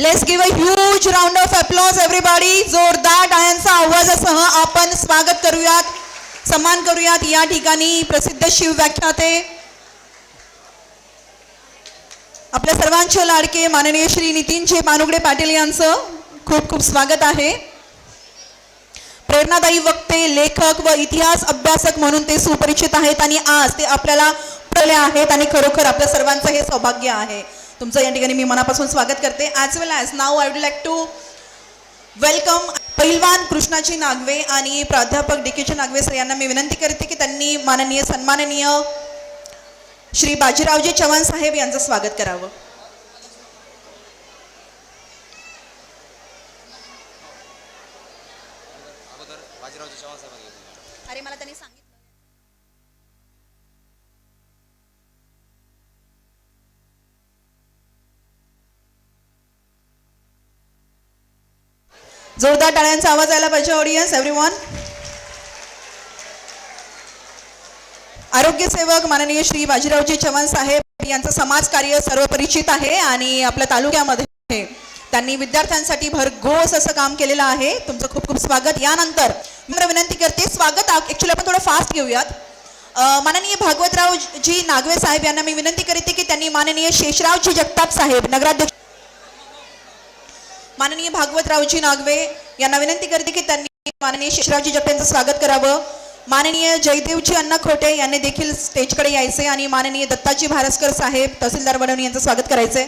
Let's give a huge round of applause everybody जोरदार टाळ्यांचा आवाजासह आपण स्वागत करूयात. सन्मान करूयात. या ठिकाणी प्रसिद्ध शिव व्याख्याते. आपल्या सर्वांचे लाडके माननीय श्री नितीनजी मानुगडे पाटील यांचं खूप खूप स्वागत आहे. प्रेरणादायी वक्ते लेखक व इतिहास अभ्यासक म्हणून ते सुपरिचित आहेत आणि आज ते आपल्याला पडले आहेत आणि खरोखर आपल्या सर्वांचं हे सौभाग्य आहे. तुमचं या ठिकाणी मी मनापासून स्वागत करते. As well as now I would like to welcome पैलवान कृष्णाजी नागवे आणि प्राध्यापक डी केचे नागवे सर यांना मी विनंती करते की त्यांनी माननीय सन्माननीय श्री बाजीरावजी चव्हाण साहेब यांचं स्वागत करावं. अरे मला त्यांनी सांगितलं. जोरदार टाळ्यांचा आवाज आला पाहिजे ऑडियन्स एव्हरीवन आरोग्य सेवक माननीय श्री बाजीरावजी चव्हाण साहेब यांचं समाज कार्य सर्वपरिचित आहे आणि आपल्या तालुक्यामध्ये त्यांनी विद्यार्थ्यांसाठी भरघोस असं काम केलेलं आहे. तुमचं खूप खूप स्वागत. यानंतर मी मला विनंती करते स्वागत ॲक्च्युली आपण थोडं फास्ट घेऊयात. माननीय भागवतराव जी नागवे साहेब यांना मी विनंती करते की त्यांनी माननीय शेषरावजी जगताप साहेब नगराध्यक्ष माननीय भागवतरावजी नागवे यांना विनंती करते की त्यांनी माननीय शेषरावजी जगताप यांचं स्वागत करावं. माननीय जयदेवजी अण्णा खोटे यांनी देखील स्टेजकडे यायचे आणि माननीय दत्ताजी भारसकर साहेब तहसीलदार बनवणी यांचं स्वागत करायचंय.